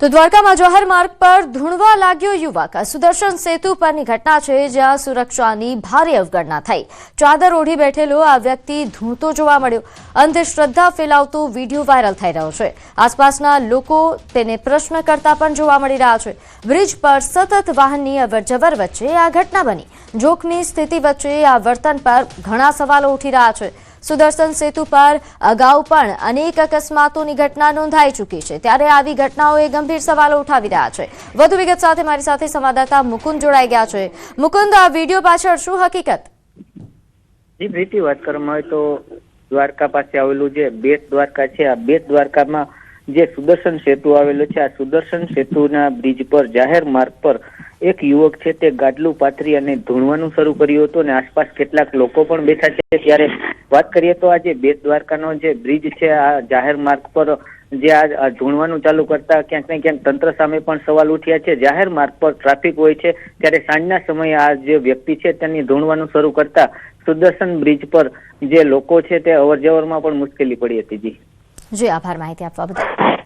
તો દ્વારકામાં જવાહર માર્ગ પર ધૂણવા લાગ્યો યુવક. સુદર્શન સેતુ પરની ઘટના છે જ્યાં સુરક્ષાની ભારે અવગણના થઈ. ચાદર ઓઢી બેઠેલો આ વ્યક્તિ ધૂણતો જોવા મળ્યો. અંધશ્રદ્ધા ફેલાવતો વીડિયો વાયરલ થઈ રહ્યો છે. આસપાસના લોકો તેને પ્રશ્ન કરતા પણ જોવા મળી રહ્યા છે. બ્રિજ પર સતત વાહનની અવરજવર વચ્ચે આ ઘટના બની. જોખમી સ્થિતિ વચ્ચે આ વર્તન પર ઘણા સવાલો ઉઠી રહ્યા છે. સુદર્શન સેતુ પર અગાઉ પણ અનેક અકસ્માતોની ઘટના નોંધાઈ ચૂકી છે. ત્યારે આવી ઘટનાઓએ ગંભીર સવાલો ઉઠાવી રહ્યા છે. વધુ વિગત સાથે મારી સાથે સંવાદદાતા મુકુંદ જોડાઈ ગયા છે. મુકુંદ, આ વીડિયો પાછળ શું હકીકત? જી, પ્રીતિ, વાત કરવામાં આવે તો દ્વારકા પાસે આવેલું જે બેટ દ્વારકા છે, આ બેટ દ્વારકામાં જે સુદર્શન સેતુ આવેલો છે, આ સુદર્શન સેતુના બ્રિજ પર જાહેર માર્ગ પર એક યુવક છે તે ગાડલું પાથરી અને ધૂણવાનું શરૂ કર્યું હતું અને આસપાસ કેટલાક લોકો પણ બેઠા છે. ત્યારે વાત કરીએ તો આ જે બેટ દ્વારકાનો જે બ્રિજ છે, આ જાહેર માર્ગ પર જે આ ધૂણવાનું ચાલુ કરતા ક્યાંક ને ક્યાંક તંત્ર સામે પણ સવાલ ઉઠ્યા છે. જાહેર માર્ગ પર ટ્રાફિક હોય છે, ત્યારે સાંજના સમયે આ જે વ્યક્તિ છે તેની ધૂણવાનું શરૂ કરતા સુદર્શન બ્રિજ પર જે લોકો છે તે અવર જવરમાં પણ મુશ્કેલી પડી હતી. જી. જી, આભાર. માહિતી આપવા બદલ.